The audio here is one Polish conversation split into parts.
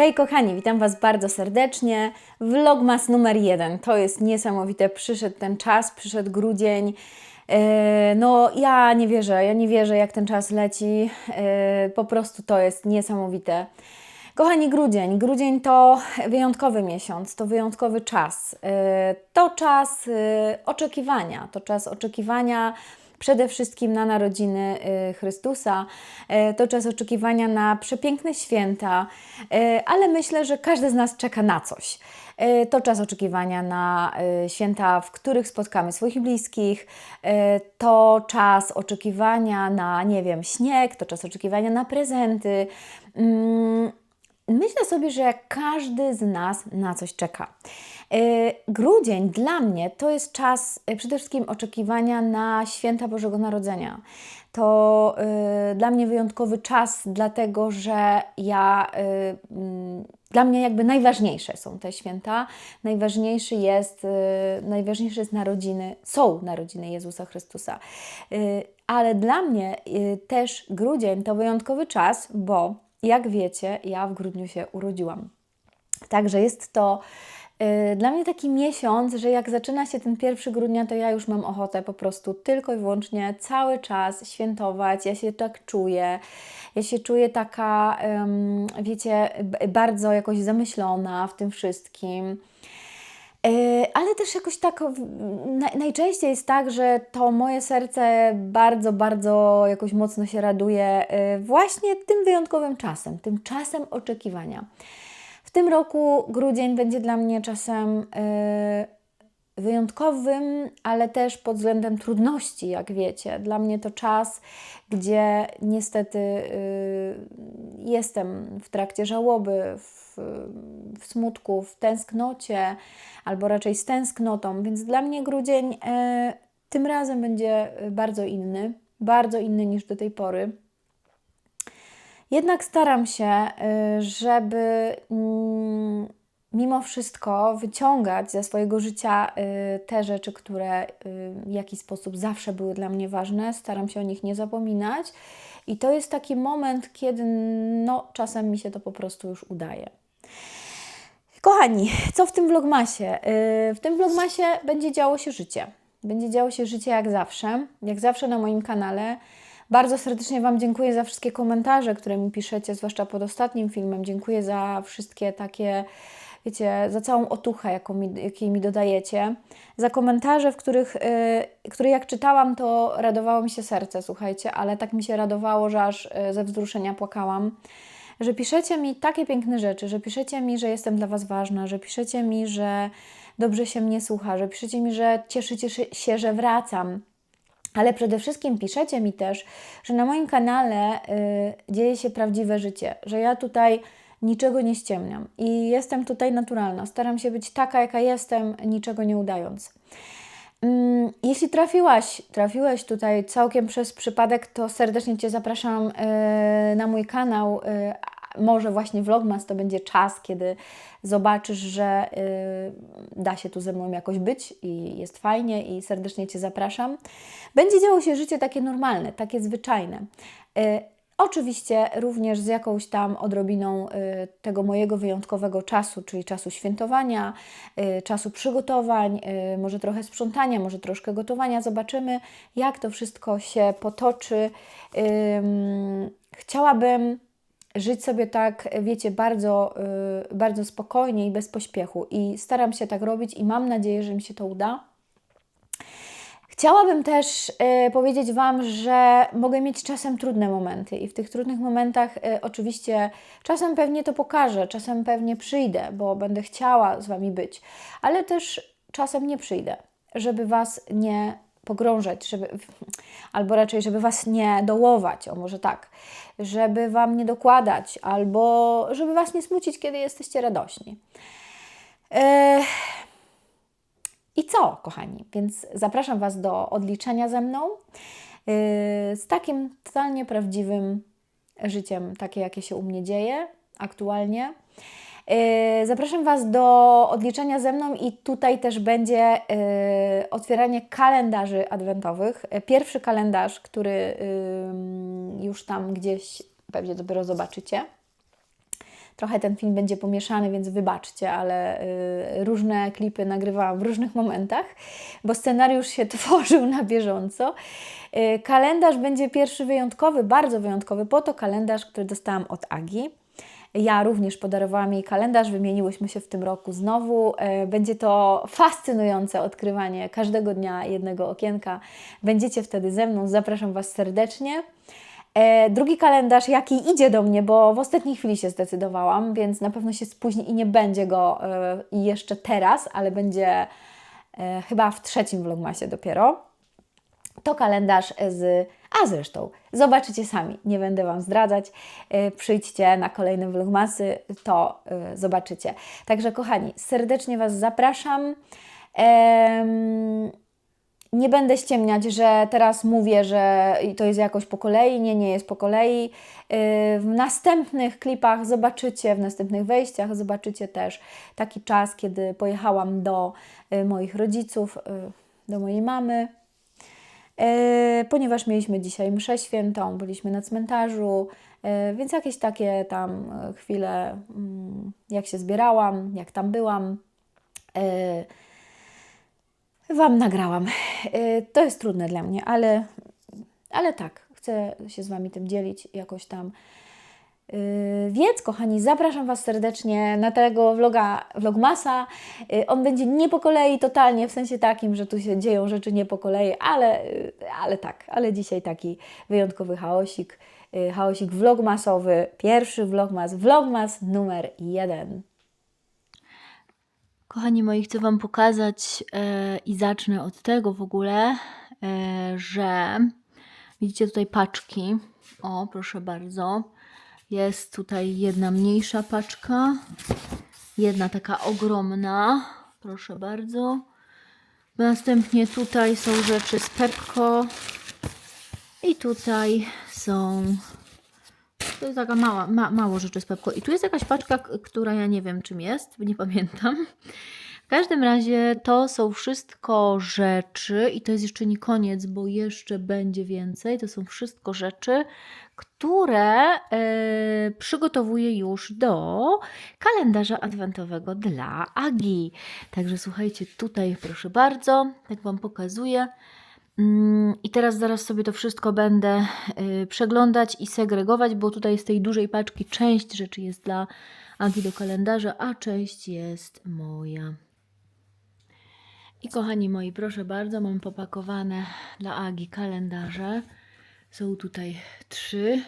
Hej kochani, witam Was bardzo serdecznie. Vlogmas numer jeden. To jest niesamowite. Przyszedł ten czas, przyszedł grudzień. E, No, ja nie wierzę, ja nie wierzę, jak ten czas leci. E, Po prostu to jest niesamowite. Kochani, grudzień. Grudzień to wyjątkowy miesiąc, to wyjątkowy czas. E, To czas oczekiwania, to czas oczekiwania przede wszystkim na narodziny y, Chrystusa. E, To czas oczekiwania na przepiękne święta, e, ale myślę, że każdy z nas czeka na coś. To czas oczekiwania na święta, w których spotkamy swoich bliskich. To czas oczekiwania na, nie wiem, śnieg, to czas oczekiwania na prezenty. Myślę sobie, że każdy z nas na coś czeka. E, Grudzień dla mnie to jest czas e, przede wszystkim oczekiwania na święta Bożego Narodzenia. To e, dla mnie wyjątkowy czas, dlatego że ja, mm, dla mnie jakby najważniejsze są te święta. Najważniejszy jest, najważniejsze jest narodziny, są narodziny Jezusa Chrystusa. Ale dla mnie też grudzień to wyjątkowy czas, bo jak wiecie, ja w grudniu się urodziłam. Także jest to y, dla mnie taki miesiąc, że jak zaczyna się ten 1 grudnia, to ja już mam ochotę po prostu tylko i wyłącznie cały czas świętować. Ja się tak czuję. Ja się czuję taka, wiecie, bardzo jakoś zamyślona w tym wszystkim. E, Ale też jakoś tak najczęściej jest tak, że to moje serce bardzo, bardzo jakoś mocno się raduje e, właśnie tym wyjątkowym czasem, tym czasem oczekiwania. W tym roku grudzień będzie dla mnie czasem e, wyjątkowym, ale też pod względem trudności, jak wiecie. Dla mnie to czas, gdzie niestety y, jestem w trakcie żałoby, w, w smutku, w tęsknocie, albo raczej z tęsknotą, więc dla mnie grudzień e, tym razem będzie bardzo inny, bardzo inny niż do tej pory. Jednak staram się, y, żeby mm, mimo wszystko wyciągać ze swojego życia y, te rzeczy, które y, w jakiś sposób zawsze były dla mnie ważne. Staram się o nich nie zapominać. I to jest taki moment, kiedy no, czasem mi się to po prostu już udaje. Kochani, co w tym vlogmasie? Yy, W tym vlogmasie będzie działo się życie. Będzie działo się życie jak zawsze, jak zawsze na moim kanale. Bardzo serdecznie Wam dziękuję za wszystkie komentarze, które mi piszecie, zwłaszcza pod ostatnim filmem. Dziękuję za wszystkie takie, wiecie, za całą otuchę, jaką mi, jakiej mi dodajecie. Za komentarze, w których, yy, które jak czytałam, to radowało mi się serce, słuchajcie, ale tak mi się radowało, że aż yy, ze wzruszenia płakałam że piszecie mi takie piękne rzeczy, że piszecie mi, że jestem dla Was ważna, że piszecie mi, że dobrze się mnie słucha, że piszecie mi, że cieszycie się, że wracam. Ale przede wszystkim piszecie mi też, że na moim kanale y, dzieje się prawdziwe życie, że ja tutaj niczego nie ściemniam i jestem tutaj naturalna. Staram się być taka, jaka jestem, niczego nie udając. Mm, Jeśli trafiłaś, trafiłeś tutaj całkiem przez przypadek, to serdecznie Cię zapraszam e, na mój kanał. e, Może właśnie Vlogmas to będzie czas, kiedy zobaczysz, że e, da się tu ze mną jakoś być i jest fajnie i serdecznie Cię zapraszam. Będzie działo się życie takie normalne, takie zwyczajne. Oczywiście również z jakąś tam odrobiną y, tego mojego wyjątkowego czasu, czyli czasu świętowania, y, czasu przygotowań, y, może trochę sprzątania, może troszkę gotowania. Zobaczymy, jak to wszystko się potoczy. Ym, Chciałabym żyć sobie tak, wiecie, bardzo, bardzo spokojnie i bez pośpiechu i staram się tak robić i mam nadzieję, że mi się to uda. Chciałabym też e, powiedzieć Wam, że mogę mieć czasem trudne momenty i w tych trudnych momentach e, oczywiście czasem pewnie to pokażę, czasem pewnie przyjdę, bo będę chciała z Wami być, ale też czasem nie przyjdę, żeby Was nie pogrążać, żeby, albo raczej, żeby Was nie dołować, o może tak, żeby Wam nie dokładać, albo żeby Was nie smucić, kiedy jesteście radośni. E, i co, kochani? Więc zapraszam Was do odliczenia ze mną yy, z takim totalnie prawdziwym życiem, takie jakie się u mnie dzieje aktualnie. Yy, Zapraszam Was do odliczenia ze mną i tutaj też będzie yy, otwieranie kalendarzy adwentowych. Pierwszy kalendarz, który już tam gdzieś pewnie dopiero zobaczycie trochę ten film będzie pomieszany, więc wybaczcie, ale y, różne klipy nagrywałam w różnych momentach, bo scenariusz się tworzył na bieżąco. Y, kalendarz będzie pierwszy wyjątkowy, bardzo wyjątkowy, bo to kalendarz, który dostałam od Agi. Ja również podarowałam jej kalendarz, wymieniłyśmy się w tym roku znowu. E, Będzie to fascynujące odkrywanie każdego dnia jednego okienka. Będziecie wtedy ze mną, zapraszam Was serdecznie. E, Drugi kalendarz, jaki idzie do mnie, bo w ostatniej chwili się zdecydowałam, więc na pewno się spóźni i nie będzie go e, jeszcze teraz, ale będzie e, chyba w trzecim vlogmasie dopiero to kalendarz z. A zresztą, zobaczycie sami, nie będę Wam zdradzać. Przyjdźcie na kolejne vlogmasy, to zobaczycie. Także, kochani, serdecznie Was zapraszam. Em, nie będę ściemniać, że teraz mówię, że to jest jakoś po kolei. Nie, nie jest po kolei. Yy, W następnych klipach zobaczycie, w następnych wejściach zobaczycie też taki czas, kiedy pojechałam do yy, moich rodziców, yy, do mojej mamy. Ponieważ mieliśmy dzisiaj mszę świętą, byliśmy na cmentarzu, więc jakieś takie tam chwile, mm, jak się zbierałam, jak tam byłam, Wam nagrałam. E, To jest trudne dla mnie, ale, ale tak, chcę się z Wami tym dzielić jakoś tam. Yy, Więc, kochani, zapraszam Was serdecznie na tego vloga, vlogmasa. Yy, On będzie nie po kolei totalnie, w sensie takim, że tu się dzieją rzeczy nie po kolei, ale, ale tak, ale dzisiaj taki wyjątkowy chaosik, chaosik vlogmasowy, pierwszy vlogmas, vlogmas numer jeden. Kochani moi, chcę Wam pokazać e, i zacznę od tego w ogóle, e, że widzicie tutaj paczki. O, proszę bardzo. Jest tutaj jedna mniejsza paczka, jedna taka ogromna. Proszę bardzo. Następnie tutaj są rzeczy z Pepko i tutaj są to jest taka mała, ma, mało rzeczy z Pepko. I tu jest jakaś paczka, która ja nie wiem czym jest, nie pamiętam. W każdym razie to są wszystko rzeczy i to jest jeszcze nie koniec, bo jeszcze będzie więcej. To są wszystko rzeczy, które e, przygotowuję już do kalendarza adwentowego dla Agi. Także słuchajcie, tutaj proszę bardzo, tak Wam pokazuję. Mm, I teraz zaraz sobie to wszystko będę y, przeglądać i segregować, bo tutaj z tej dużej paczki część rzeczy jest dla Agi do kalendarza, a część jest moja. I kochani moi, proszę bardzo, mam popakowane dla Agi kalendarze. Są tutaj trzy,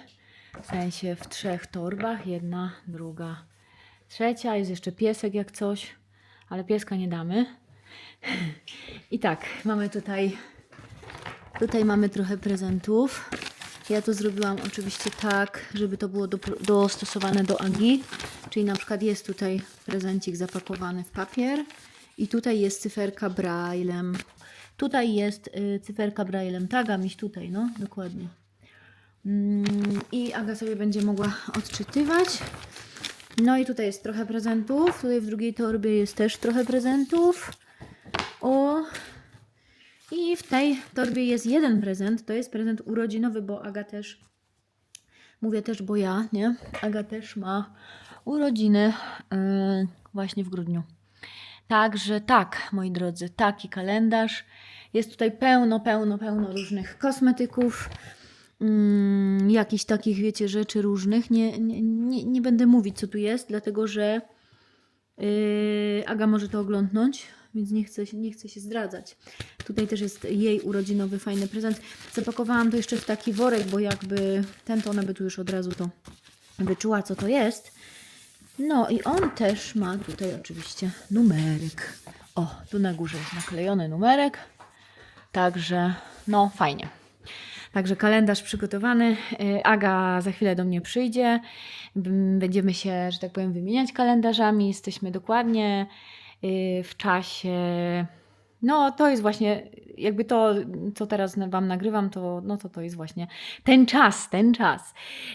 w sensie w trzech torbach, jedna, druga, trzecia. Jest jeszcze piesek jak coś, ale pieska nie damy. I tak, mamy tutaj Tutaj mamy trochę prezentów. Ja to zrobiłam oczywiście tak, żeby to było do, dostosowane do Agi. Czyli na przykład jest tutaj prezencik zapakowany w papier i tutaj jest cyferka braillem. Tutaj jest y, cyferka braillem. Taga miś tutaj, no dokładnie. Mm, I Aga sobie będzie mogła odczytywać. No i tutaj jest trochę prezentów. Tutaj w drugiej torbie jest też trochę prezentów. O, i w tej torbie jest jeden prezent. To jest prezent urodzinowy, bo Aga też, mówię też, bo ja, nie? Aga też ma urodziny yy, właśnie w grudniu. Także tak, moi drodzy, taki kalendarz. Jest tutaj pełno, pełno, pełno różnych kosmetyków. Mm, jakichś takich, wiecie, rzeczy różnych. Nie, nie, nie, nie będę mówić, co tu jest, dlatego że Yy, Aga może to oglądnąć, więc nie chcę, nie chcę się zdradzać. Tutaj też jest jej urodzinowy, fajny prezent. Zapakowałam to jeszcze w taki worek, bo jakby ten to ona by tu już od razu to wyczuła, co to jest. No i on też ma tutaj oczywiście numerek. O, tu na górze jest naklejony numerek. Także, no fajnie. Także kalendarz przygotowany. Y, Aga za chwilę do mnie przyjdzie. Będziemy się, że tak powiem, wymieniać kalendarzami. Jesteśmy dokładnie y, w czasie. No, to jest właśnie, jakby to, co teraz Wam nagrywam, to, no to to jest właśnie ten czas, ten czas.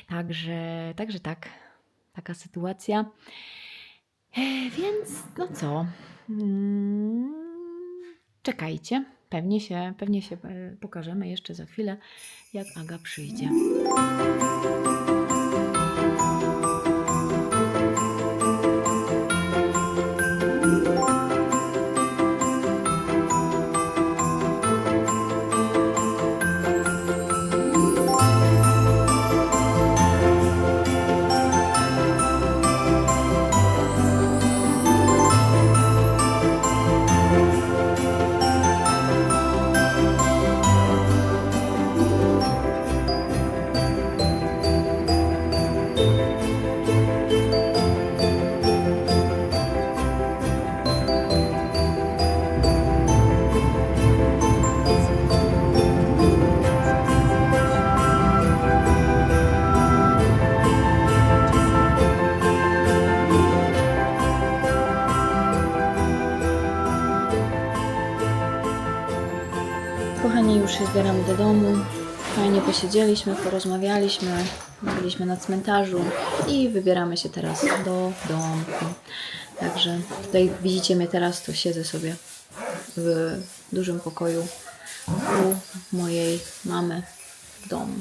Także, także tak, taka sytuacja. E, Więc, no co, Mm, czekajcie. Pewnie się, pewnie się e, pokażemy jeszcze za chwilę, jak Aga przyjdzie. Zbieramy do domu. Fajnie posiedzieliśmy, porozmawialiśmy, byliśmy na cmentarzu i wybieramy się teraz do domku. Także tutaj widzicie mnie teraz, to siedzę sobie w dużym pokoju u mojej mamy w domu.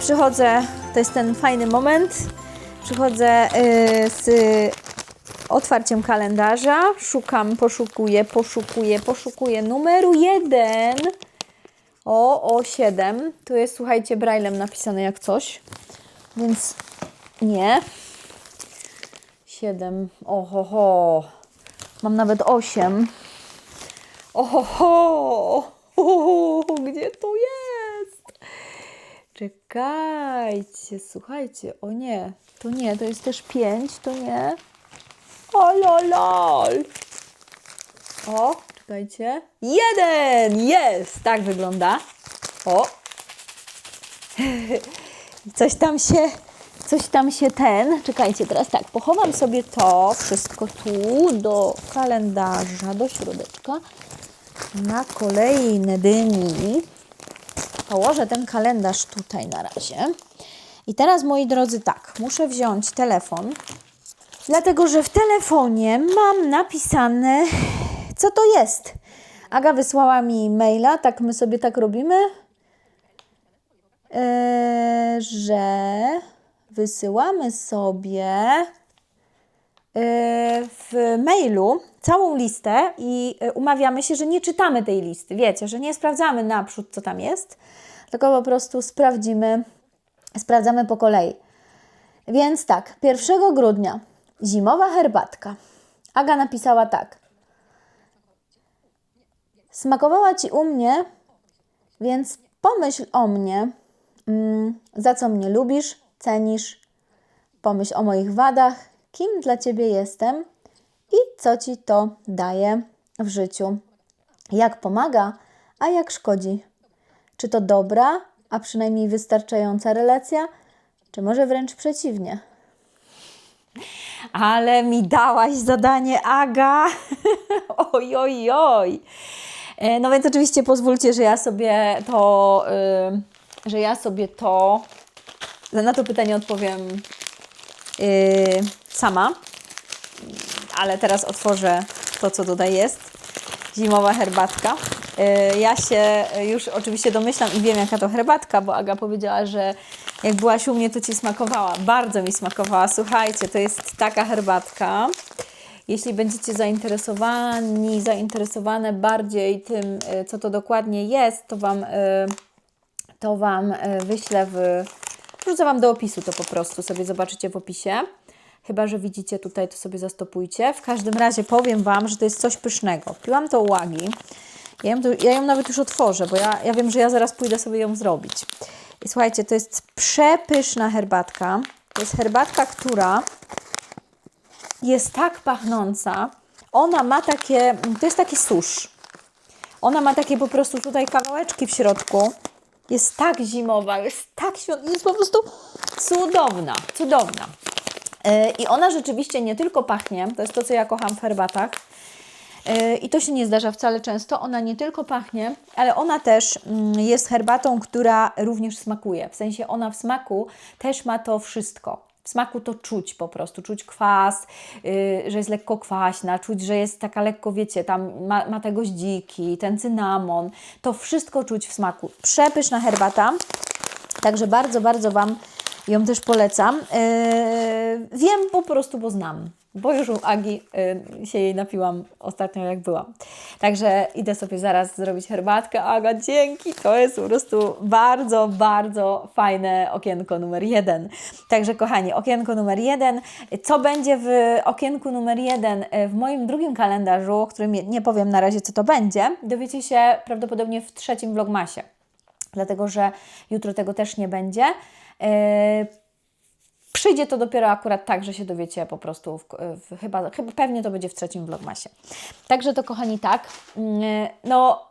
Przychodzę, to jest ten fajny moment. Przychodzę y, z otwarciem kalendarza, szukam, poszukuję, poszukuję, poszukuję numeru jeden. O, o 7. Tu jest, słuchajcie, braillem napisane jak coś. Więc nie. 7. Oho, ho. Mam nawet 8. Oho, ho. Oho, gdzie to jest? Czekajcie, słuchajcie, o nie, to nie, to jest też 5, to nie. O. O, czekajcie. Jeden! Jest! Tak wygląda. O. Coś tam się, coś tam się ten. Czekajcie, teraz tak, pochowam sobie to wszystko tu do kalendarza, do środeczka. Na kolejne dni położę ten kalendarz tutaj na razie. I teraz, moi drodzy, tak, muszę wziąć telefon, dlatego że w telefonie mam napisane, co to jest. Aga wysłała mi maila, tak my sobie tak robimy, e, że wysyłamy sobie w mailu całą listę i e, umawiamy się, że nie czytamy tej listy. Wiecie, że nie sprawdzamy naprzód, co tam jest, tylko po prostu sprawdzimy, sprawdzamy po kolei. Więc tak, 1 grudnia zimowa herbatka. Aga napisała tak. Smakowała Ci u mnie, więc pomyśl o mnie, mm, za co mnie lubisz, cenisz. Pomyśl o moich wadach, kim dla Ciebie jestem i co Ci to daje w życiu. Jak pomaga, a jak szkodzi. Czy to dobra, a przynajmniej wystarczająca relacja, czy może wręcz przeciwnie? Ale mi dałaś zadanie, Aga. oj, oj, oj. E, No więc oczywiście pozwólcie, że ja sobie to, y, że ja sobie to, na to pytanie odpowiem y, sama. Ale teraz otworzę to, co tutaj jest. Zimowa herbatka. Y, Ja się już oczywiście domyślam i wiem, jaka to herbatka, bo Aga powiedziała, że jak byłaś u mnie, to Ci smakowała. Bardzo mi smakowała. Słuchajcie, to jest taka herbatka. Jeśli będziecie zainteresowani, zainteresowane bardziej tym, y, co to dokładnie jest, to Wam, y, to wam wyślę w... Wrzucę Wam do opisu to po prostu, sobie zobaczycie w opisie. Chyba, że widzicie tutaj, to sobie zastopujcie. W każdym razie powiem Wam, że to jest coś pysznego. Piłam to ułagi. Ja ją, ja ją nawet już otworzę, bo ja, ja wiem, że ja zaraz pójdę sobie ją zrobić. I słuchajcie, to jest przepyszna herbatka. To jest herbatka, która jest tak pachnąca. Ona ma takie, to jest taki susz. Ona ma takie po prostu tutaj kawałeczki w środku. Jest tak zimowa, jest tak świąt, jest po prostu cudowna, cudowna. Yy, I ona rzeczywiście nie tylko pachnie, to jest to, co ja kocham w herbatach. Yy, I to się nie zdarza wcale często. Ona nie tylko pachnie, ale ona też mm, jest herbatą, która również smakuje. W sensie ona w smaku też ma to wszystko. W smaku to czuć po prostu, czuć kwas, yy, że jest lekko kwaśna, czuć, że jest taka lekko, wiecie, tam ma, ma te goździki, ten cynamon. To wszystko czuć w smaku. Przepyszna herbata. Także bardzo, bardzo Wam ją też polecam. Yy, wiem po prostu, bo znam. Bo już u Agi yy, się jej napiłam ostatnio, jak byłam. Także idę sobie zaraz zrobić herbatkę. Aga, dzięki! To jest po prostu bardzo, bardzo fajne okienko numer jeden. Także, kochani, okienko numer jeden. Co będzie w okienku numer jeden yy, w moim drugim kalendarzu, którym nie powiem na razie, co to będzie, dowiecie się prawdopodobnie w trzecim vlogmasie dlatego że jutro tego też nie będzie. Yy, Przyjdzie to dopiero akurat tak, że się dowiecie po prostu, w, w, chyba, chyba pewnie to będzie w trzecim vlogmasie. Także to kochani tak, mm, no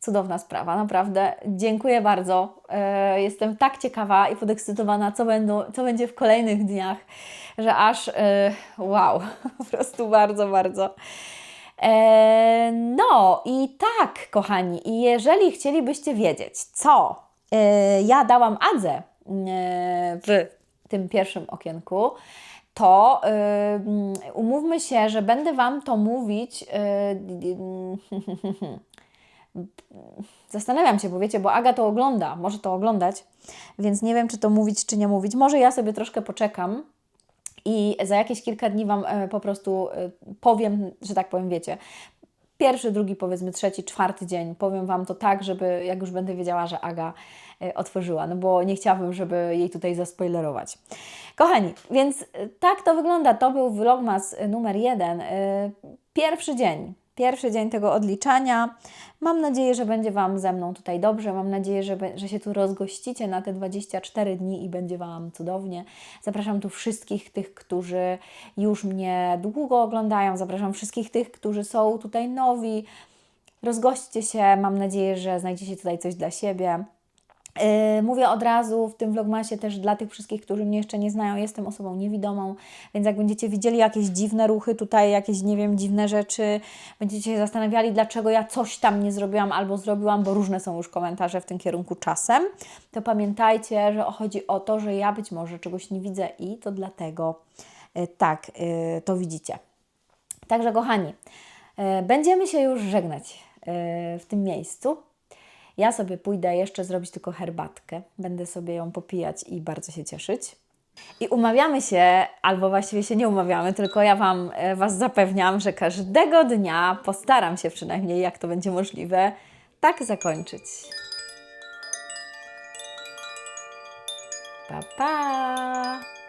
cudowna sprawa, naprawdę. Dziękuję bardzo. E, Jestem tak ciekawa i podekscytowana, co, będą, co będzie w kolejnych dniach, że aż e, wow, po prostu bardzo, bardzo. E, No i tak, kochani, i jeżeli chcielibyście wiedzieć, co e, ja dałam Adze e, w tym pierwszym okienku, to y, mm, umówmy się, że będę Wam to mówić. y, Zastanawiam się, bo wiecie, bo Aga to ogląda, może to oglądać, więc nie wiem, czy to mówić, czy nie mówić. Może ja sobie troszkę poczekam i za jakieś kilka dni Wam e, po prostu e, powiem, że tak powiem, wiecie, pierwszy, drugi, powiedzmy trzeci, czwarty dzień powiem Wam to tak, żeby jak już będę wiedziała, że Aga e, otworzyła, no bo nie chciałabym, żeby jej tutaj zaspoilerować. Kochani, więc e, tak to wygląda. To był vlogmas e, numer jeden. Pierwszy dzień. Pierwszy dzień tego odliczania. Mam nadzieję, że będzie Wam ze mną tutaj dobrze. Mam nadzieję, że, że się tu rozgościcie na te 24 dni i będzie Wam cudownie. Zapraszam tu wszystkich tych, którzy już mnie długo oglądają. Zapraszam wszystkich tych, którzy są tutaj nowi. Rozgośćcie się. Mam nadzieję, że znajdziecie tutaj coś dla siebie. Yy, Mówię od razu w tym vlogmasie też dla tych wszystkich, którzy mnie jeszcze nie znają, jestem osobą niewidomą, więc jak będziecie widzieli jakieś dziwne ruchy tutaj, jakieś, nie wiem, dziwne rzeczy, będziecie się zastanawiali, dlaczego ja coś tam nie zrobiłam albo zrobiłam, bo różne są już komentarze w tym kierunku czasem, to pamiętajcie, że chodzi o to, że ja być może czegoś nie widzę i to dlatego yy, tak yy, to widzicie. Także kochani, e, będziemy się już żegnać e, w tym miejscu. Ja sobie pójdę jeszcze zrobić tylko herbatkę. Będę sobie ją popijać i bardzo się cieszyć. I umawiamy się, albo właściwie się nie umawiamy, tylko ja Wam, e, Was zapewniam, że każdego dnia postaram się przynajmniej, jak to będzie możliwe, tak zakończyć. Pa, pa!